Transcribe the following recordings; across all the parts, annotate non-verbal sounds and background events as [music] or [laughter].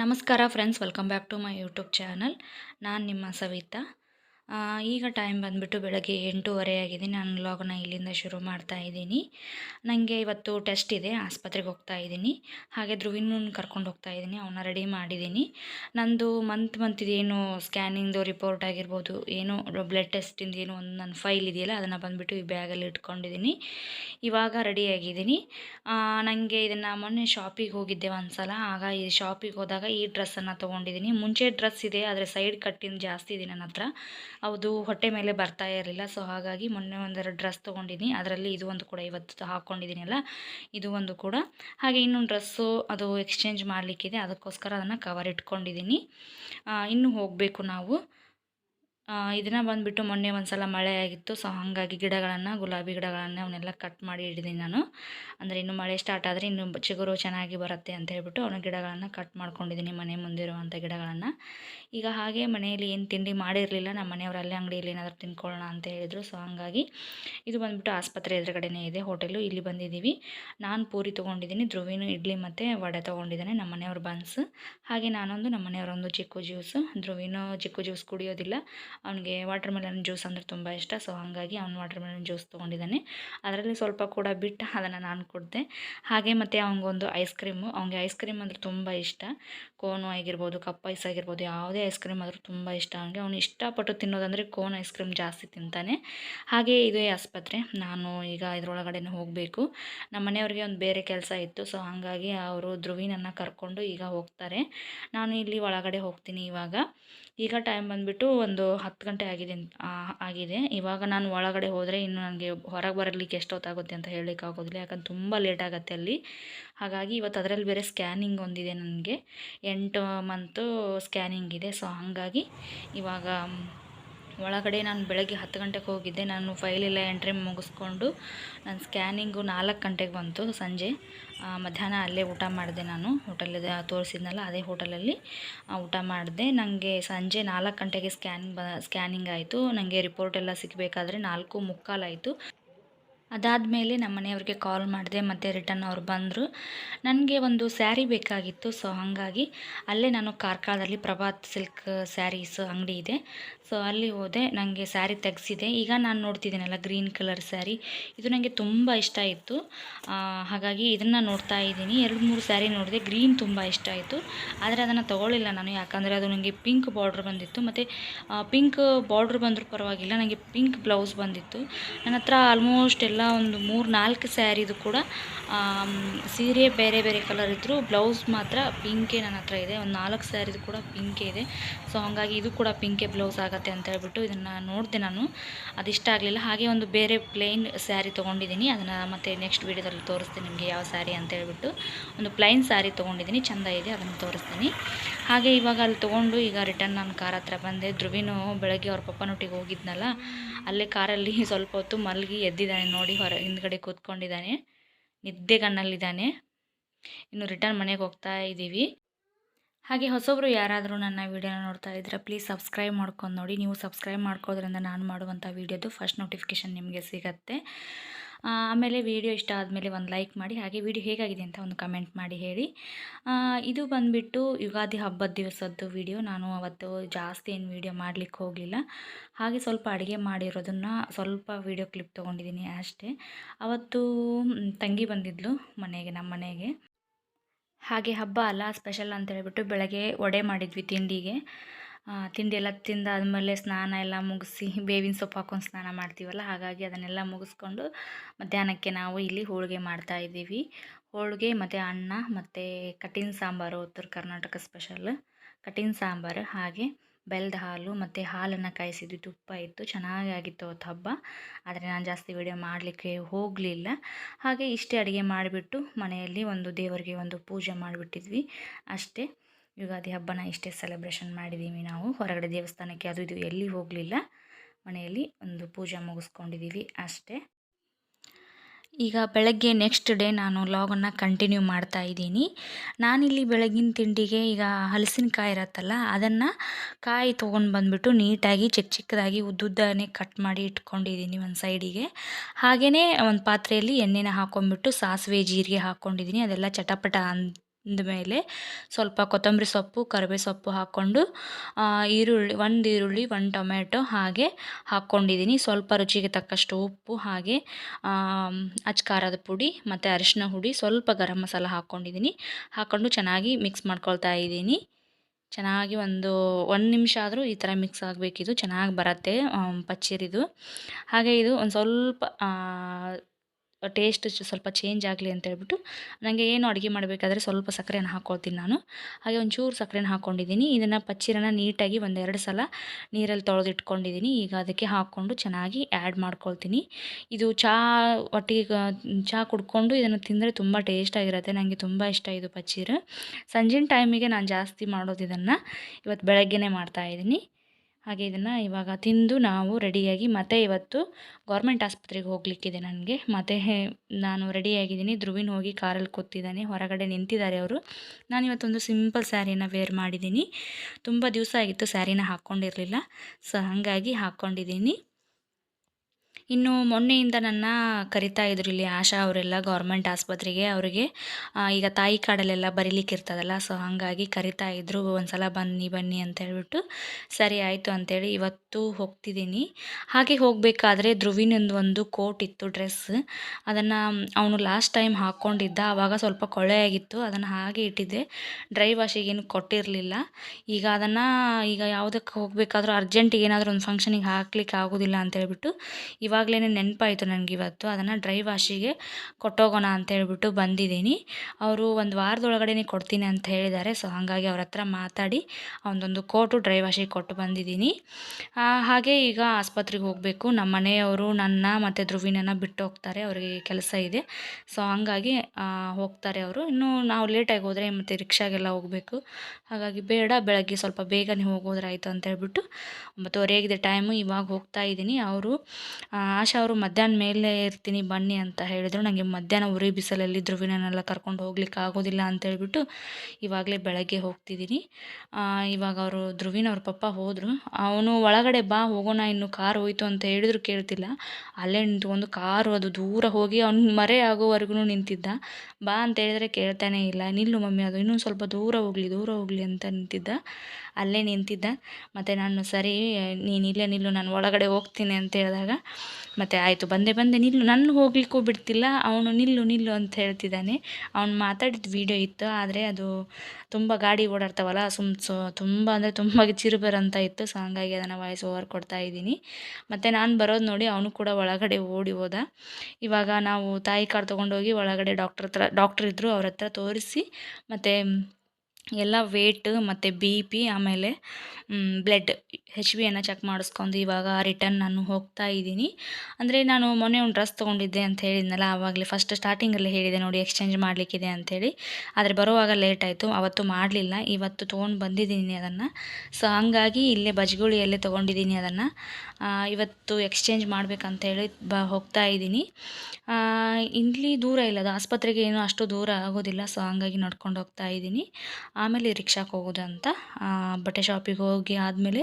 ನಮಸ್ಕಾರ friends welcome back to my YouTube channel ನಾನು ನಿಮ್ಮ ಸವಿತಾ. ಈಗ ಟೈಮ್ ಬಂದುಬಿಟ್ಟು ಬೆಳಗ್ಗೆ ಎಂಟೂವರೆ ಆಗಿದೆ. ನಾನು ಲಾಗ್ನ ಇಲ್ಲಿಂದ ಶುರು ಮಾಡ್ತಾ ಇದ್ದೀನಿ. ನನಗೆ ಇವತ್ತು ಟೆಸ್ಟ್ ಇದೆ. ಆಸ್ಪತ್ರೆಗೆ ಹೋಗ್ತಾ ಇದ್ದೀನಿ. ಹಾಗೆ ಧ್ರುವಿನೂ ಕರ್ಕೊಂಡು ಹೋಗ್ತಾ ಇದ್ದೀನಿ. ಅವನ್ನ ರೆಡಿ ಮಾಡಿದ್ದೀನಿ. ನಂದು ಮಂತ್ ಮಂತ್ ಇದೇನು ಸ್ಕ್ಯಾನಿಂಗ್ದು ರಿಪೋರ್ಟ್ ಆಗಿರ್ಬೋದು, ಏನೋ ಬ್ಲಡ್ ಟೆಸ್ಟಿಂದ ಏನೋ ಒಂದು ನನ್ನ ಫೈಲ್ ಇದೆಯಲ್ಲ, ಅದನ್ನು ಬಂದುಬಿಟ್ಟು ಈ ಬ್ಯಾಗಲ್ಲಿ ಇಟ್ಕೊಂಡಿದ್ದೀನಿ. ಇವಾಗ ರೆಡಿ ಆಗಿದ್ದೀನಿ. ನನಗೆ ಇದನ್ನು ಮೊನ್ನೆ ಶಾಪಿಗೆ ಹೋಗಿದ್ದೆ ಒಂದು ಸಲ ಆಗ ಈ ಶಾಪಿಗೆ ಹೋದಾಗ ಈ ಡ್ರೆಸ್ಸನ್ನು ತೊಗೊಂಡಿದ್ದೀನಿ. ಮುಂಚೆ ಡ್ರೆಸ್ ಇದೆ, ಆದರೆ ಸೈಡ್ ಕಟ್ಟಿಂದು ಜಾಸ್ತಿ ಇದೆ ನನ್ನ ಹತ್ರ. ಅದು ಹೊಟ್ಟೆ ಮೇಲೆ ಬರ್ತಾ ಇರಲಿಲ್ಲ. ಸೊ ಹಾಗಾಗಿ ಮೊನ್ನೆ ಒಂದೆರಡು ಡ್ರೆಸ್ ತೊಗೊಂಡಿದ್ದೀನಿ ಅದರಲ್ಲಿ ಇದು ಒಂದು ಕೂಡ ಇವತ್ತು ಹಾಕ್ಕೊಂಡಿದ್ದೀನಲ್ಲ ಇದು ಒಂದು ಕೂಡ. ಹಾಗೆ ಇನ್ನೊಂದು ಡ್ರೆಸ್ಸು ಅದು ಎಕ್ಸ್ಚೇಂಜ್ ಮಾಡಲಿಕ್ಕಿದೆ. ಅದಕ್ಕೋಸ್ಕರ ಅದನ್ನು ಕವರ್ ಇಟ್ಕೊಂಡಿದ್ದೀನಿ. ಇನ್ನೂ ಇನ್ನು ಹೋಗಬೇಕು ನಾವು. ಇದನ್ನು ಬಂದುಬಿಟ್ಟು ಮೊನ್ನೆ ಒಂದು ಸಲ ಮಳೆ ಆಗಿತ್ತು ಸೊ ಹಾಗಾಗಿ ಗಿಡಗಳನ್ನು, ಗುಲಾಬಿ ಗಿಡಗಳನ್ನು ಅವನ್ನೆಲ್ಲ ಕಟ್ ಮಾಡಿ ಇಡಿದ್ದೀನಿ ನಾನು. ಅಂದರೆ ಇನ್ನು ಮಳೆ ಸ್ಟಾರ್ಟ್ ಆದರೆ ಇನ್ನು ಚಿಗುರು ಚೆನ್ನಾಗಿ ಬರುತ್ತೆ ಅಂತ ಹೇಳ್ಬಿಟ್ಟು ಅವನ ಗಿಡಗಳನ್ನು ಕಟ್ ಮಾಡ್ಕೊಂಡಿದ್ದೀನಿ ಮನೆ ಮುಂದಿರುವಂಥ ಗಿಡಗಳನ್ನು. ಈಗ ಹಾಗೆ ಮನೆಯಲ್ಲಿ ಏನು ತಿಂಡಿ ಮಾಡಿರಲಿಲ್ಲ, ನಮ್ಮ ಮನೆಯವರು ಅಲ್ಲೇ ಅಂಗಡಿಯಲ್ಲಿ ಏನಾದರೂ ತಿನ್ಕೊಳ್ಳೋಣ ಅಂತ ಹೇಳಿದರು ಸೊ ಹಾಗಾಗಿ ಇದು ಬಂದುಬಿಟ್ಟು ಆಸ್ಪತ್ರೆ ಎದುರುಗಡೆನೇ ಇದೆ, ಹೋಟೆಲು ಇಲ್ಲಿ ಬಂದಿದ್ದೀವಿ. ನಾನು ಪೂರಿ ತೊಗೊಂಡಿದ್ದೀನಿ, ಧ್ರುವಿನೂ ಇಡ್ಲಿ ಮತ್ತು ವಡೆ ತೊಗೊಂಡಿದ್ದಾನೆ ನಮ್ಮ ಮನೆಯವ್ರ ಬನ್ಸ್. ಹಾಗೆ ನಾನೊಂದು, ನಮ್ಮ ಮನೆಯವರೊಂದು ಚಿಕ್ಕು ಜ್ಯೂಸು ಧ್ರುವಿನೂ ಚಿಕ್ಕು ಜ್ಯೂಸ್ ಕುಡಿಯೋದಿಲ್ಲ. ಅವನಿಗೆ ವಾಟರ್ ಮೆಲನ್ ಜ್ಯೂಸ್ ಅಂದರೆ ತುಂಬ ಇಷ್ಟ ಸೊ ಹಾಗಾಗಿ ಅವ್ನು ವಾಟರ್ ಮೆಲನ್ ಜ್ಯೂಸ್ ತೊಗೊಂಡಿದ್ದಾನೆ. ಅದರಲ್ಲಿ ಸ್ವಲ್ಪ ಕೂಡ ಬಿಟ್ಟು ಅದನ್ನು ನಾನು ಕೊಡಿದೆ. ಹಾಗೆ ಮತ್ತು ಅವನಿಗೊಂದು ಐಸ್ ಕ್ರೀಮು ಅವನಿಗೆ ಐಸ್ ಕ್ರೀಮ್ ಅಂದರೆ ತುಂಬ ಇಷ್ಟ. ಕೋನು ಆಗಿರ್ಬೋದು ಕಪ್ ಐಸ್ ಆಗಿರ್ಬೋದು, ಯಾವುದೇ ಐಸ್ ಕ್ರೀಮ್ ಆದರೂ ತುಂಬ ಇಷ್ಟ ಅವನಿಗೆ. ಅವನು ಇಷ್ಟಪಟ್ಟು ತಿನ್ನೋದಂದರೆ ಕೋನ್ ಐಸ್ ಕ್ರೀಮ್ ಜಾಸ್ತಿ ತಿಂತಾನೆ. ಹಾಗೆ ಇದೇ ಆಸ್ಪತ್ರೆ, ನಾನು ಈಗ ಇದರೊಳಗಡೆ ಹೋಗಬೇಕು. ನಮ್ಮ ಮನೆಯವ್ರಿಗೆ ಒಂದು ಬೇರೆ ಕೆಲಸ ಇತ್ತು ಸೊ ಹಾಗಾಗಿ ಅವರು ಧ್ರುವಿನನ್ನು ಕರ್ಕೊಂಡು ಈಗ ಹೋಗ್ತಾರೆ. ನಾನು ಇಲ್ಲಿ ಒಳಗಡೆ ಹೋಗ್ತೀನಿ ಇವಾಗ. ಈಗ ಟೈಮ್ ಬಂದುಬಿಟ್ಟು ಒಂದು ಹತ್ತು ಗಂಟೆ ಆಗಿದೆ ಆಗಿದೆ. ಇವಾಗ ನಾನು ಒಳಗಡೆ ಹೋದರೆ ಇನ್ನು ನನಗೆ ಹೊರಗೆ ಬರಲಿಕ್ಕೆ ಎಷ್ಟೊತ್ತಾಗುತ್ತೆ ಅಂತ ಹೇಳಲಿಕ್ಕೆ ಆಗೋದಿಲ್ಲ, ಯಾಕಂದ್ರೆ ತುಂಬ ಲೇಟ್ ಆಗುತ್ತೆ ಅಲ್ಲಿ. ಹಾಗಾಗಿ ಇವತ್ತು ಅದರಲ್ಲಿ ಬೇರೆ ಸ್ಕ್ಯಾನಿಂಗ್ ಒಂದಿದೆ ನನಗೆ. ಎಂಟು ಮಂತು ಸ್ಕ್ಯಾನಿಂಗ್ ಇದೆ. ಸೊ ಹಾಗಾಗಿ ಇವಾಗ ಒಳಗಡೆ ನಾನು ಬೆಳಗ್ಗೆ ಹತ್ತು ಗಂಟೆಗೆ ಹೋಗಿದ್ದೆ. ನಾನು ಫೈಲೆಲ್ಲ ಎಂಟ್ರಿ ಮುಗಿಸ್ಕೊಂಡು ನನ್ನ ಸ್ಕ್ಯಾನಿಂಗು ನಾಲ್ಕು ಗಂಟೆಗೆ ಬಂತು ಸಂಜೆ. ಮಧ್ಯಾಹ್ನ ಅಲ್ಲೇ ಊಟ ಮಾಡಿದೆ ನಾನು. ಹೋಟೆಲ್ ತೋರಿಸಿದ್ನಲ್ಲ, ಅದೇ ಹೋಟೆಲಲ್ಲಿ ಊಟ ಮಾಡಿದೆ. ನನಗೆ ಸಂಜೆ ನಾಲ್ಕು ಗಂಟೆಗೆ ಸ್ಕ್ಯಾನಿಂಗ್ ಬ ಸ್ಕ್ಯಾನಿಂಗ್ ಆಯಿತು. ನನಗೆ ರಿಪೋರ್ಟ್ ಎಲ್ಲ ಸಿಗಬೇಕಾದ್ರೆ ನಾಲ್ಕು ಮುಕ್ಕಾಲಾಯಿತು ಅದಾದಮೇಲೆ ನಮ್ಮ ಮನೆಯವ್ರಿಗೆ ಕಾಲ್ ಮಾಡಿದೆ, ಮತ್ತು ರಿಟರ್ನ್ ಅವ್ರು ಬಂದರು. ನನಗೆ ಒಂದು ಸ್ಯಾರಿ ಬೇಕಾಗಿತ್ತು ಸೊ ಹಾಗಾಗಿ ಅಲ್ಲೇ ನಾನು ಕಾರ್ಕಳದಲ್ಲಿ ಪ್ರಭಾತ್ ಸಿಲ್ಕ್ ಸ್ಯಾರೀಸ್ ಅಂಗಡಿ ಇದೆ. ಸೊ ಅಲ್ಲಿ ಹೋದೆ ನನಗೆ ಸ್ಯಾರಿ ತೆಗೆಸಿದೆ. ಈಗ ನಾನು ನೋಡ್ತಿದ್ದೀನಲ್ಲ ಗ್ರೀನ್ ಕಲರ್ ಸ್ಯಾರಿ ಇದು ನನಗೆ ತುಂಬ ಇಷ್ಟ ಆಯಿತು. ಹಾಗಾಗಿ ಇದನ್ನು ನೋಡ್ತಾ ಇದ್ದೀನಿ. ಎರಡು ಮೂರು ಸ್ಯಾರಿ ನೋಡಿದೆ ಗ್ರೀನ್ ತುಂಬ ಇಷ್ಟ ಆಯಿತು. ಆದರೆ ಅದನ್ನು ತೊಗೊಳ್ಳಿಲ್ಲ ನಾನು, ಯಾಕಂದರೆ ಅದು ನನಗೆ ಪಿಂಕ್ ಬಾರ್ಡ್ರ್ ಬಂದಿತ್ತು. ಮತ್ತು ಪಿಂಕ್ ಬಾರ್ಡ್ರ್ ಬಂದರೂ ಪರವಾಗಿಲ್ಲ ನನಗೆ ಪಿಂಕ್ ಬ್ಲೌಸ್ ಬಂದಿತ್ತು. ನನ್ನ ಹತ್ರ ಆಲ್ಮೋಸ್ಟ್ ಎಲ್ಲ ಒಂದು ಮೂರು ನಾಲ್ಕು ಸ್ಯಾರಿದು ಕೂಡ ಸೀರೆ ಬೇರೆ ಬೇರೆ ಕಲರ್ ಇದ್ದರು ಬ್ಲೌಸ್ ಮಾತ್ರ ಪಿಂಕೇ ನನ್ನ ಹತ್ರ ಇದೆ. ಒಂದು ನಾಲ್ಕು ಸ್ಯಾರಿದು ಕೂಡ ಪಿಂಕೇ ಇದೆ. ಸೊ ಹಾಗಾಗಿ ಇದು ಕೂಡ ಪಿಂಕೇ ಬ್ಲೌಸ್ ಆಗುತ್ತೆ ಅಂತ ಹೇಳ್ಬಿಟ್ಟು ಇದನ್ನು ನೋಡಿದೆ ನಾನು. ಅದಿಷ್ಟ ಆಗಲಿಲ್ಲ. ಹಾಗೆ ಒಂದು ಬೇರೆ ಪ್ಲೈನ್ ಸ್ಯಾರಿ ತೊಗೊಂಡಿದ್ದೀನಿ ಅದನ್ನು ಮತ್ತೆ ನೆಕ್ಸ್ಟ್ ವೀಡಿಯೋದಲ್ಲಿ ತೋರಿಸ್ತೀನಿ ನಿಮಗೆ ಯಾವ ಸ್ಯಾರಿ ಅಂತ ಹೇಳ್ಬಿಟ್ಟು. ಒಂದು ಪ್ಲೈನ್ ಸ್ಯಾರಿ ತೊಗೊಂಡಿದ್ದೀನಿ ಚೆಂದ ಇದೆ. ಅದನ್ನು ತೋರಿಸ್ತೀನಿ. ಹಾಗೆ ಇವಾಗ ಅಲ್ಲಿ ತೊಗೊಂಡು ಈಗ ರಿಟರ್ನ್ ನಾನು ಕಾರ್ ಹತ್ರ ಬಂದೆ. ಧ್ರುವಿನೂ ಬೆಳಗ್ಗೆ ಅವ್ರ ಪಪ್ಪನೊಟ್ಟಿಗೆ ಹೋಗಿದ್ನಲ್ಲ, ಅಲ್ಲೇ ಕಾರಲ್ಲಿ ಸ್ವಲ್ಪ ಹೊತ್ತು ಮಲಗಿ ಎದ್ದಿದ್ದಾನೆ ನೋಡಿ. ಹೊರ ಹಿಂದ್ಗಡೆ ಕೂತ್ಕೊಂಡಿದ್ದಾನೆ. ನಿದ್ದೆಗಣ್ಣಲ್ಲಿದ್ದಾನೆ ಇನ್ನು ರಿಟರ್ನ್ ಮನೆಗೆ ಹೋಗ್ತಾ ಇದ್ದೀವಿ. ಹಾಗೆ ಹೊಸಬ್ರು ಯಾರಾದರೂ ನನ್ನ ವೀಡಿಯೋನ ನೋಡ್ತಾ ಇದ್ದರೆ ಪ್ಲೀಸ್ ಸಬ್ಸ್ಕ್ರೈಬ್ ಮಾಡ್ಕೊಂಡು ನೋಡಿ. ನೀವು ಸಬ್ಸ್ಕ್ರೈಬ್ ಮಾಡ್ಕೋದ್ರಿಂದ ನಾನು ಮಾಡುವಂಥ ವೀಡಿಯೋದು ಫಸ್ಟ್ ನೋಟಿಫಿಕೇಷನ್ ನಿಮಗೆ ಸಿಗತ್ತೆ. ಆಮೇಲೆ ವಿಡಿಯೋ ಇಷ್ಟ ಆದಮೇಲೆ ಒಂದು ಲೈಕ್ ಮಾಡಿ, ಹಾಗೆ ವಿಡಿಯೋ ಹೇಗಾಗಿದೆ ಅಂತ ಒಂದು ಕಮೆಂಟ್ ಮಾಡಿ ಹೇಳಿ. ಇದು ಬಂದುಬಿಟ್ಟು ಯುಗಾದಿ ಹಬ್ಬದ ದಿವಸದ್ದು ವಿಡಿಯೋ. ನಾನು ಅವತ್ತು ಜಾಸ್ತಿ ಏನು ವಿಡಿಯೋ ಮಾಡಲಿಕ್ಕೆ ಹೋಗಲಿಲ್ಲ. ಹಾಗೆ ಸ್ವಲ್ಪ ಅಡುಗೆ ಮಾಡಿರೋದನ್ನು ಸ್ವಲ್ಪ ವಿಡಿಯೋ ಕ್ಲಿಪ್ ತೊಗೊಂಡಿದ್ದೀನಿ ಅಷ್ಟೇ. ಅವತ್ತು ತಂಗಿ ಬಂದಿದ್ಲು ಮನೆಗೆ, ನಮ್ಮ ಮನೆಗೆ. ಹಾಗೆ ಹಬ್ಬ ಅಲ್ಲ, ಸ್ಪೆಷಲ್ ಅಂತ ಹೇಳಿಬಿಟ್ಟು ಬೆಳಗ್ಗೆ ವಡೆ ಮಾಡಿದ್ವಿ ತಿಂಡಿಗೆ. ತಿಂಡಿ ಎಲ್ಲ ತಿಂದಾದಮೇಲೆ ಸ್ನಾನ ಎಲ್ಲ ಮುಗಿಸಿ ಬೇವಿನ ಸೊಪ್ಪು ಹಾಕೊಂಡು ಸ್ನಾನ ಮಾಡ್ತೀವಲ್ಲ, ಹಾಗಾಗಿ ಅದನ್ನೆಲ್ಲ ಮುಗಿಸ್ಕೊಂಡು ಮಧ್ಯಾಹ್ನಕ್ಕೆ ನಾವು ಇಲ್ಲಿ ಹೋಳಿಗೆ ಮಾಡ್ತಾ ಇದ್ದೀವಿ. ಹೋಳಿಗೆ ಮತ್ತು ಅನ್ನ ಮತ್ತು ಕಟ್ಟಿನ ಸಾಂಬಾರು, ಉತ್ತರ ಕರ್ನಾಟಕ ಸ್ಪೆಷಲ್. ಕಟ್ಟಿನ ಸಾಂಬಾರು ಹಾಗೆ ಬೆಲ್ದ ಹಾಲು ಮತ್ತು ಹಾಲನ್ನು ಕಾಯಿಸಿದ್ವಿ. ತುಪ್ಪ ಇತ್ತು, ಚೆನ್ನಾಗಿ ಆಗಿತ್ತು ಅವತ್ತು ಹಬ್ಬ. ಆದರೆ ನಾನು ಜಾಸ್ತಿ ವಿಡಿಯೋ ಮಾಡಲಿಕ್ಕೆ ಹೋಗಲಿಲ್ಲ. ಹಾಗೆ ಇಷ್ಟೇ ಅಡುಗೆ ಮಾಡಿಬಿಟ್ಟು ಮನೆಯಲ್ಲಿ ಒಂದು ದೇವರಿಗೆ ಒಂದು ಪೂಜೆ ಮಾಡಿಬಿಟ್ಟಿದ್ವಿ. ಅಷ್ಟೇ. ಯುಗಾದಿ ಹಬ್ಬನ ಇಷ್ಟೇ ಸೆಲೆಬ್ರೇಷನ್ ಮಾಡಿದ್ದೀವಿ ನಾವು. ಹೊರಗಡೆ ದೇವಸ್ಥಾನಕ್ಕೆ ಅದು ಇದು ಎಲ್ಲಿ ಹೋಗಲಿಲ್ಲ. ಮನೆಯಲ್ಲಿ ಒಂದು ಪೂಜೆ ಮುಗಿಸ್ಕೊಂಡಿದ್ದೀವಿ ಅಷ್ಟೇ. ಈಗ ಬೆಳಗ್ಗೆ ನೆಕ್ಸ್ಟ್ ಡೇ ನಾನು ಲಾಗನ್ನು ಕಂಟಿನ್ಯೂ ಮಾಡ್ತಾ ಇದ್ದೀನಿ. ನಾನಿಲ್ಲಿ ಬೆಳಗಿನ ತಿಂಡಿಗೆ ಈಗ ಹಲಸಿನಕಾಯಿ ಇರತ್ತಲ್ಲ, ಅದನ್ನು ಕಾಯಿ ತೊಗೊಂಡು ಬಂದುಬಿಟ್ಟು ನೀಟಾಗಿ ಚಿಕ್ಕ ಚಿಕ್ಕದಾಗಿ ಉದ್ದುದ್ದನೇ ಕಟ್ ಮಾಡಿ ಇಟ್ಕೊಂಡಿದ್ದೀನಿ ಒಂದು ಸೈಡಿಗೆ ಹಾಗೆಯೇ ಒಂದು ಪಾತ್ರೆಯಲ್ಲಿ ಎಣ್ಣೆನ ಹಾಕ್ಕೊಂಡ್ಬಿಟ್ಟು ಸಾಸಿವೆ, ಜೀರಿಗೆ ಹಾಕ್ಕೊಂಡಿದ್ದೀನಿ ಅದೆಲ್ಲ ಚಟಪಟ ಅನ್ ಮೇಲೆ ಸ್ವಲ್ಪ ಕೊತ್ತಂಬರಿ ಸೊಪ್ಪು ಕರಿಬೇವು ಸೊಪ್ಪು ಹಾಕ್ಕೊಂಡು ಈರುಳ್ಳಿ, ಒಂದು ಈರುಳ್ಳಿ, ಒಂದು ಟೊಮೆಟೊ ಹಾಗೆ ಹಾಕ್ಕೊಂಡಿದ್ದೀನಿ. ಸ್ವಲ್ಪ ರುಚಿಗೆ ತಕ್ಕಷ್ಟು ಉಪ್ಪು ಹಾಗೆ ಅಚ್ಕಾರದ ಪುಡಿ ಮತ್ತು ಅರಿಶಿನ ಹುಡಿ ಸ್ವಲ್ಪ ಗರಂ ಮಸಾಲ ಹಾಕ್ಕೊಂಡಿದ್ದೀನಿ. ಹಾಕ್ಕೊಂಡು ಚೆನ್ನಾಗಿ ಮಿಕ್ಸ್ ಮಾಡ್ಕೊಳ್ತಾ ಇದ್ದೀನಿ. ಚೆನ್ನಾಗಿ ಒಂದು ಒಂದು ನಿಮಿಷ ಆದರೂ ಈ ಥರ ಮಿಕ್ಸ್ ಆಗಬೇಕಿದು. ಚೆನ್ನಾಗಿ ಬರುತ್ತೆ ಪಚ್ಚೀರಿದು. ಹಾಗೆ ಇದು ಒಂದು ಸ್ವಲ್ಪ ಟೇಸ್ಟ್ ಸ್ವಲ್ಪ ಚೇಂಜ್ ಆಗಲಿ ಅಂತ ಹೇಳ್ಬಿಟ್ಟು ನನಗೆ ಏನು ಅಡುಗೆ ಮಾಡಬೇಕಾದ್ರೆ ಸ್ವಲ್ಪ ಸಕ್ಕರೆನ ಹಾಕ್ಕೊಳ್ತೀನಿ ನಾನು. ಹಾಗೆ ಒಂಚೂರು ಸಕ್ಕರೆನ ಹಾಕ್ಕೊಂಡಿದ್ದೀನಿ ಇದನ್ನು ಪಚ್ಚೀರನ ನೀಟಾಗಿ ಒಂದೆರಡು ಸಲ ನೀರಲ್ಲಿ ತೊಳೆದಿಟ್ಕೊಂಡಿದ್ದೀನಿ. ಈಗ ಅದಕ್ಕೆ ಹಾಕ್ಕೊಂಡು ಚೆನ್ನಾಗಿ ಆ್ಯಡ್ ಮಾಡ್ಕೊಳ್ತೀನಿ. ಇದು ಚಹಾ ಒಟ್ಟಿಗೆ ಚಹಾ ಕುಡ್ಕೊಂಡು ಇದನ್ನು ತಿಂದರೆ ತುಂಬ ಟೇಸ್ಟಾಗಿರುತ್ತೆ ನನಗೆ ತುಂಬ ಇಷ್ಟ ಇದು ಪಚ್ಚೀರ. ಸಂಜಿನ ಟೈಮಿಗೆ ನಾನು ಜಾಸ್ತಿ ಮಾಡೋದು ಇದನ್ನು. ಇವತ್ತು ಬೆಳಗ್ಗೆನೇ ಮಾಡ್ತಾಯಿದ್ದೀನಿ ಹಾಗೆ ಇದನ್ನು ಇವಾಗ ತಿಂದು ನಾವು ರೆಡಿಯಾಗಿ ಮತ್ತೆ ಇವತ್ತು ಗೌರ್ಮೆಂಟ್ ಆಸ್ಪತ್ರೆಗೆ ಹೋಗಲಿಕ್ಕಿದೆ ನನಗೆ. ಮತ್ತೆ ನಾನು ರೆಡಿಯಾಗಿದ್ದೀನಿ. ಧ್ರುವಿನ ಹೋಗಿ ಕಾರಲ್ಲಿ ಕೂತಿದ್ದಾನೆ. ಹೊರಗಡೆ ನಿಂತಿದ್ದಾರೆ ಅವರು. ನಾನು ಇವತ್ತೊಂದು ಸಿಂಪಲ್ ಸ್ಯಾರಿನ ವೇರ್ ಮಾಡಿದ್ದೀನಿ. ತುಂಬ ದಿವಸ ಆಗಿತ್ತು ಸ್ಯಾರಿನ ಹಾಕ್ಕೊಂಡಿರಲಿಲ್ಲ ಸೊ ಹಾಗಾಗಿ ಹಾಕ್ಕೊಂಡಿದ್ದೀನಿ ಇನ್ನು ಮೊನ್ನೆಯಿಂದ ನನ್ನ ಕರಿತಾ ಇದ್ರು ಇಲ್ಲಿ ಆಶಾ ಅವರೆಲ್ಲ ಗೌರ್ಮೆಂಟ್ ಆಸ್ಪತ್ರೆಗೆ ಅವರಿಗೆ ಈಗ ತಾಯಿ ಕಾರ್ಡಲ್ಲೆಲ್ಲ ಬರೀಲಿಕ್ಕೆ ಇರ್ತದಲ್ಲ ಸೊ ಹಾಗಾಗಿ ಕರಿತಾ ಇದ್ರು ಒಂದು ಸಲ ಬನ್ನಿ ಬನ್ನಿ ಅಂತ ಹೇಳ್ಬಿಟ್ಟು, ಸರಿ ಆಯಿತು ಅಂತೇಳಿ ಇವತ್ತು ಹೋಗ್ತಿದ್ದೀನಿ. ಹಾಗೆ ಹೋಗಬೇಕಾದ್ರೆ ಧ್ರುವಿನೊಂದು ಒಂದು ಕೋಟ್ ಇತ್ತು ಡ್ರೆಸ್, ಅದನ್ನು ಅವನು ಲಾಸ್ಟ್ ಟೈಮ್ ಹಾಕ್ಕೊಂಡಿದ್ದ ಆವಾಗ ಸ್ವಲ್ಪ ಕೊಳೆಯಾಗಿತ್ತು ಅದನ್ನು ಹಾಗೆ ಇಟ್ಟಿದ್ದೆ. ಡ್ರೈ ವಾಶಿಗೇನು ಕೊಟ್ಟಿರಲಿಲ್ಲ. ಈಗ ಅದನ್ನು, ಈಗ ಯಾವುದಕ್ಕೆ ಹೋಗಬೇಕಾದ್ರೂ ಅರ್ಜೆಂಟಿಗೆ ಏನಾದರೂ ಒಂದು ಫಂಕ್ಷನಿಗೆ ಹಾಕ್ಲಿಕ್ಕೆ ಆಗೋದಿಲ್ಲ ಅಂತ ಹೇಳ್ಬಿಟ್ಟು ಇವಾಗಲೇ ನೆನಪಾಯಿತು ನನಗೆ ಇವತ್ತು ಅದನ್ನು ಡ್ರೈ ವಾಶಿಗೆ ಕೊಟ್ಟೋಗೋಣ ಅಂತ ಹೇಳ್ಬಿಟ್ಟು ಬಂದಿದ್ದೀನಿ. ಅವರು ಒಂದು ವಾರದೊಳಗಡೆ ಕೊಡ್ತೀನಿ ಅಂತ ಹೇಳಿದ್ದಾರೆ. ಸೊ, ಹಾಗಾಗಿ ಅವ್ರ ಹತ್ರ ಮಾತಾಡಿ ಅವನೊಂದು ಕೋಟು ಡ್ರೈ ವಾಶಿಗೆ ಕೊಟ್ಟು ಬಂದಿದ್ದೀನಿ. ಹಾಗೆ ಈಗ ಆಸ್ಪತ್ರೆಗೆ ಹೋಗಬೇಕು. ನಮ್ಮ ಮನೆಯವರು, ನನ್ನ ಮತ್ತು ಧ್ರುವಿನನ್ನು ಬಿಟ್ಟು ಹೋಗ್ತಾರೆ ಅವರಿಗೆ ಕೆಲಸ ಇದೆ. ಸೊ, ಹಾಗಾಗಿ ಹೋಗ್ತಾರೆ ಅವರು. ಇನ್ನು ನಾವು ಲೇಟಾಗಿ ಹೋದರೆ ಮತ್ತು ರಿಕ್ಷಾಗೆಲ್ಲ ಹೋಗಬೇಕು. ಹಾಗಾಗಿ ಬೇಡ, ಬೆಳಗ್ಗೆ ಸ್ವಲ್ಪ ಬೇಗನೆ ಹೋಗೋದ್ರಾಯಿತು ಅಂತ ಹೇಳ್ಬಿಟ್ಟು ಒಂಬತ್ತುವರೆಗಿದೆ ಟೈಮು. ಇವಾಗ ಹೋಗ್ತಾ ಇದ್ದೀನಿ. ಅವರು ಆಶಾ ಅವರು ಮಧ್ಯಾಹ್ನ ಮೇಲೆ ಇರ್ತೀನಿ ಬನ್ನಿ ಅಂತ ಹೇಳಿದರು. ನನಗೆ ಮಧ್ಯಾಹ್ನ ಉರಿ ಬಿಸಿಲಲ್ಲಿ ಧ್ರುವಿನನ್ನೆಲ್ಲ ಕರ್ಕೊಂಡು ಹೋಗ್ಲಿಕ್ಕೆ ಆಗೋದಿಲ್ಲ ಅಂತ ಹೇಳ್ಬಿಟ್ಟು ಇವಾಗಲೇ ಬೆಳಗ್ಗೆ ಹೋಗ್ತಿದ್ದೀನಿ. ಇವಾಗ ಅವರು ಧ್ರುವಿನ ಅವ್ರ ಪಪ್ಪ ಹೋದರು. ಅವನು ಒಳಗಡೆ ಬಾ, ಹೋಗೋಣ, ಇನ್ನು ಕಾರ್ ಹೋಯಿತು ಅಂತ ಹೇಳಿದ್ರು ಕೇಳ್ತಿಲ್ಲ. ಅಲ್ಲೇ ನಿಂತ್ಕೊಂಡು ಕಾರು, ಅದು ದೂರ ಹೋಗಿ ಅವ್ನು ಮರೆ ಆಗೋವರೆಗೂ ನಿಂತಿದ್ದ. ಬಾ ಅಂತ ಹೇಳಿದ್ರೆ ಕೇಳ್ತಾನೆ ಇಲ್ಲ. ನಿಲ್ಲು ಮಮ್ಮಿ, ಅದು ಇನ್ನೊಂದು ಸ್ವಲ್ಪ ದೂರ ಹೋಗಲಿ ದೂರ ಹೋಗಲಿ ಅಂತ ನಿಂತಿದ್ದ. ಅಲ್ಲೇ ನಿಂತಿದ್ದ. ಮತ್ತು ನಾನು, ಸರಿ, ನೀನು ಇಲ್ಲೇ ನಿಲ್ಲು, ನಾನು ಒಳಗಡೆ ಹೋಗ್ತೀನಿ ಅಂತ ಹೇಳಿದಾಗ, ಮತ್ತು, ಆಯಿತು, ಬಂದೆ ಬಂದೆ, ನಿಲ್ಲು ನನ್ನ ಹೋಗ್ಲಿಕ್ಕೂ ಬಿಡ್ತಿಲ್ಲ, ಅವನು ನಿಲ್ಲು ನಿಲ್ಲು ಅಂತ ಹೇಳ್ತಿದ್ದಾನೆ. ಅವ್ನು ಮಾತಾಡಿದ ವೀಡಿಯೋ ಇತ್ತು, ಆದರೆ ಅದು ತುಂಬ ಗಾಡಿ ಓಡಾಡ್ತಾವಲ್ಲ, ಸುಮ್, ಸೊ, ತುಂಬ ಅಂದರೆ ತುಂಬ ಅಂತ ಇತ್ತು, ಸೊ ಹಂಗಾಗಿ ಅದನ್ನು ವಾಯ್ಸ್ ಓವರ್ ಕೊಡ್ತಾ ಇದ್ದೀನಿ. ಮತ್ತು ನಾನು ಬರೋದು ನೋಡಿ ಅವನು ಕೂಡ ಒಳಗಡೆ ಓಡಿ ಹೋದ. ಇವಾಗ ನಾವು ತಾಯಿ ಕಾರ್ಡ್ ತೊಗೊಂಡೋಗಿ ಒಳಗಡೆ ಡಾಕ್ಟ್ರ್ ಹತ್ರ, ಡಾಕ್ಟ್ರ್ ಇದ್ದರು ಅವ್ರ ಹತ್ರ ತೋರಿಸಿ, ಮತ್ತು ಎಲ್ಲ ವೇಟ್ ಮತ್ತು ಬಿ ಪಿ ಆಮೇಲೆ ಬ್ಲಡ್ ಹೆಚ್ ಬಿಯನ್ನು ಚೆಕ್ ಮಾಡಿಸ್ಕೊಂಡು ಇವಾಗ ರಿಟರ್ನ್ ನಾನು ಹೋಗ್ತಾ ಇದ್ದೀನಿ. ಅಂದರೆ ನಾನು ಮೊನ್ನೆ ಒಂದು ಡ್ರೆಸ್ ತೊಗೊಂಡಿದ್ದೆ ಅಂತ ಹೇಳಿದ್ನಲ್ಲ, ಆವಾಗಲೇ ಫಸ್ಟ್ ಸ್ಟಾರ್ಟಿಂಗಲ್ಲಿ ಹೇಳಿದೆ, ನೋಡಿ ಎಕ್ಸ್ಚೇಂಜ್ ಮಾಡಲಿಕ್ಕಿದೆ ಅಂಥೇಳಿ ಆದರೆ ಬರುವಾಗ ಲೇಟ್ ಆಯಿತು, ಅವತ್ತು ಮಾಡಲಿಲ್ಲ, ಇವತ್ತು ತೊಗೊಂಡು ಬಂದಿದ್ದೀನಿ ಅದನ್ನು. ಸೊ ಹಂಗಾಗಿ ಇಲ್ಲೇ ಬಜ್ಗುಳಿಯಲ್ಲೇ ತೊಗೊಂಡಿದ್ದೀನಿ ಅದನ್ನು. ಇವತ್ತು ಎಕ್ಸ್ಚೇಂಜ್ ಮಾಡಬೇಕಂತೇಳಿ ಬ, ಹೋಗ್ತಾ ಇದ್ದೀನಿ. ಇಲ್ಲಿ ದೂರ ಇಲ್ಲ, ಅದು ಆಸ್ಪತ್ರೆಗೆ ಏನು ಅಷ್ಟು ದೂರ ಆಗೋದಿಲ್ಲ ಸೊ ಹಂಗಾಗಿ ನಡ್ಕೊಂಡು ಹೋಗ್ತಾ ಇದ್ದೀನಿ. ಆಮೇಲೆ ರಿಕ್ಷಾಕ್ಕೆ ಹೋಗೋದು ಅಂತ ಬಟ್ಟೆ ಶಾಪಿಗೆ ಹೋಗಿ ಆದಮೇಲೆ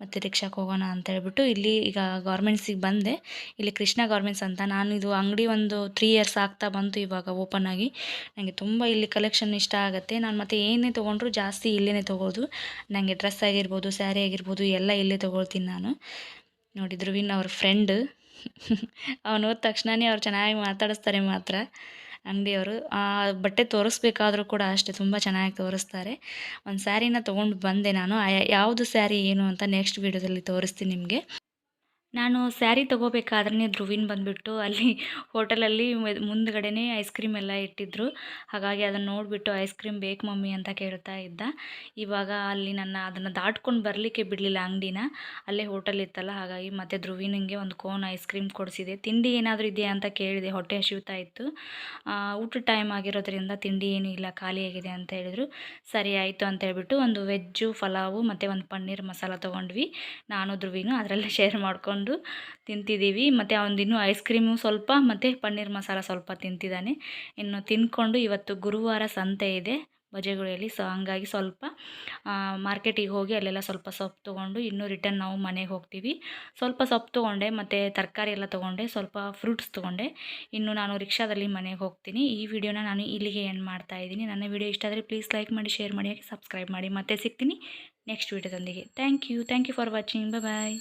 ಮತ್ತೆ ರಿಕ್ಷಾಕ್ಕೆ ಹೋಗೋಣ ಅಂತ ಹೇಳ್ಬಿಟ್ಟು ಇಲ್ಲಿ ಈಗ ಗೌರ್ಮೆಂಟ್ಸಿಗೆ ಬಂದೆ. ಇಲ್ಲಿ ಕೃಷ್ಣ ಗೌರ್ಮೆಂಟ್ಸ್ ಅಂತ. ನಾನು ಇದು ಅಂಗಡಿ ಒಂದು ತ್ರೀ ಇಯರ್ಸ್ ಆಗ್ತಾ ಬಂತು ಇವಾಗ ಓಪನ್ ಆಗಿ. ನನಗೆ ತುಂಬ ಇಲ್ಲಿ ಕಲೆಕ್ಷನ್ ಇಷ್ಟ ಆಗುತ್ತೆ. ನಾನು ಮತ್ತೆ ಏನೇ ತೊಗೊಂಡ್ರು ಜಾಸ್ತಿ ಇಲ್ಲೇ ತೊಗೊಳ್ಳೋದು ನನಗೆ ಡ್ರೆಸ್ ಆಗಿರ್ಬೋದು ಸ್ಯಾರಿ ಆಗಿರ್ಬೋದು ಎಲ್ಲ ಇಲ್ಲೇ ತೊಗೊಳ್ತೀನಿ ನಾನು. ನೋಡಿ ವಿನ್ ಅವ್ರ ಫ್ರೆಂಡ್ [laughs] ಅವನು ಹೋದ ತಕ್ಷಣವೇ ಅವ್ರು ಚೆನ್ನಾಗಿ ಮಾತಾಡಿಸ್ತಾರೆ ಮಾತ್ರ. ಅಂಗಡಿಯವರು ಬಟ್ಟೆ ತೋರಿಸ್ಬೇಕಾದ್ರೂ ಕೂಡ ಅಷ್ಟೇ ತುಂಬ ಚೆನ್ನಾಗಿ ತೋರಿಸ್ತಾರೆ. ಒಂದು ಸ್ಯಾರಿನ ತೊಗೊಂಡು ಬಂದೆ ನಾನು. ಯಾವುದು ಸ್ಯಾರಿ ಏನು ಅಂತ ನೆಕ್ಸ್ಟ್ ವೀಡಿಯೋದಲ್ಲಿ ತೋರಿಸ್ತೀನಿ ನಿಮಗೆ. ನಾನು ಸ್ಯಾರಿ ತೊಗೋಬೇಕಾದ್ರೆ ಧ್ರುವಿನ್ ಬಂದುಬಿಟ್ಟು ಅಲ್ಲಿ ಹೋಟೆಲಲ್ಲಿ ಮುಂದ್ಗಡೆನೇ ಐಸ್ ಕ್ರೀಮ್ ಎಲ್ಲ ಇಟ್ಟಿದ್ದರು ಹಾಗಾಗಿ ಅದನ್ನು ನೋಡಿಬಿಟ್ಟು ಐಸ್ ಕ್ರೀಮ್ ಬೇಕು ಮಮ್ಮಿ ಅಂತ ಕೇಳ್ತಾ ಇದ್ದ. ಇವಾಗ ಅಲ್ಲಿ ನನ್ನ ಅದನ್ನು ದಾಟ್ಕೊಂಡು ಬರಲಿಕ್ಕೆ ಬಿಡಲಿಲ್ಲ ಅಂಗಡಿನ. ಅಲ್ಲೇ ಹೋಟೆಲ್ ಇತ್ತಲ್ಲ, ಹಾಗಾಗಿ ಮತ್ತೆ ಧ್ರುವಿನಿಗೆ ಒಂದು ಕೋನ್ ಐಸ್ ಕ್ರೀಮ್ ಕೊಡಿಸಿದೆ. ತಿಂಡಿ ಏನಾದರೂ ಇದೆಯಾ ಅಂತ ಕೇಳಿದೆ, ಹೊಟ್ಟೆ ಹಸಿಯುತ್ತಾ ಇತ್ತು. ಊಟ ಟೈಮ್ ಆಗಿರೋದ್ರಿಂದ ತಿಂಡಿ ಏನೂ ಇಲ್ಲ ಖಾಲಿಯಾಗಿದೆ ಅಂತ ಹೇಳಿದರು. ಸರಿ, ಆಯಿತು ಅಂತ ಹೇಳ್ಬಿಟ್ಟು ಒಂದು ವೆಜ್ಜು, ಪಲಾವು ಮತ್ತು ಒಂದು ಪನ್ನೀರ್ ಮಸಾಲ ತೊಗೊಂಡ್ವಿ. ನಾನು, ಧ್ರುವಿನೂ ಅದರಲ್ಲೇ [laughs] ಶೇರ್ ಮಾಡ್ಕೊಂಡು ತಿಂತಿದ್ದೀವಿ. ಮತ್ತು ಅವನದಿನ್ನೂ ಐಸ್ ಕ್ರೀಮು ಸ್ವಲ್ಪ, ಮತ್ತು ಪನ್ನೀರ್ ಮಸಾಲ ಸ್ವಲ್ಪ ತಿಂತಿದ್ದಾನೆ. ಇನ್ನು ತಿಂದ್ಕೊಂಡು ಇವತ್ತು ಗುರುವಾರ ಸಂತೆ ಇದೆ ಬಜೆಗುಳಿಯಲ್ಲಿ. ಸೊ ಹಂಗಾಗಿ ಸ್ವಲ್ಪ ಮಾರ್ಕೆಟಿಗೆ ಹೋಗಿ ಅಲ್ಲೆಲ್ಲ ಸ್ವಲ್ಪ ಸೊಪ್ಪು ತೊಗೊಂಡು ಇನ್ನೂ ರಿಟರ್ನ್ ನಾವು ಮನೆಗೆ ಹೋಗ್ತೀವಿ. ಸ್ವಲ್ಪ ಸೊಪ್ಪು ತೊಗೊಂಡೆ, ಮತ್ತು ತರಕಾರಿ ಎಲ್ಲ ತೊಗೊಂಡೆ, ಸ್ವಲ್ಪ ಫ್ರೂಟ್ಸ್ ತೊಗೊಂಡೆ. ಇನ್ನು ನಾನು ರಿಕ್ಷಾದಲ್ಲಿ ಮನೆಗೆ ಹೋಗ್ತೀನಿ. ಈ ವಿಡಿಯೋನ ನಾನು ಇಲ್ಲಿಗೆ ಎಂಡ್ ಮಾಡ್ತಾ ಇದ್ದೀನಿ. ನನ್ನ ವಿಡಿಯೋ ಇಷ್ಟ ಆದರೆ ಪ್ಲೀಸ್ ಲೈಕ್ ಮಾಡಿ ಶೇರ್ ಮಾಡಿ ಸಬ್ಸ್ಕ್ರೈಬ್ ಮಾಡಿ. ಮತ್ತೆ ಸಿಗ್ತೀನಿ next ವಿಡಿಯೋದೊಂದಿಗೆ. Thank you thank you for watching bye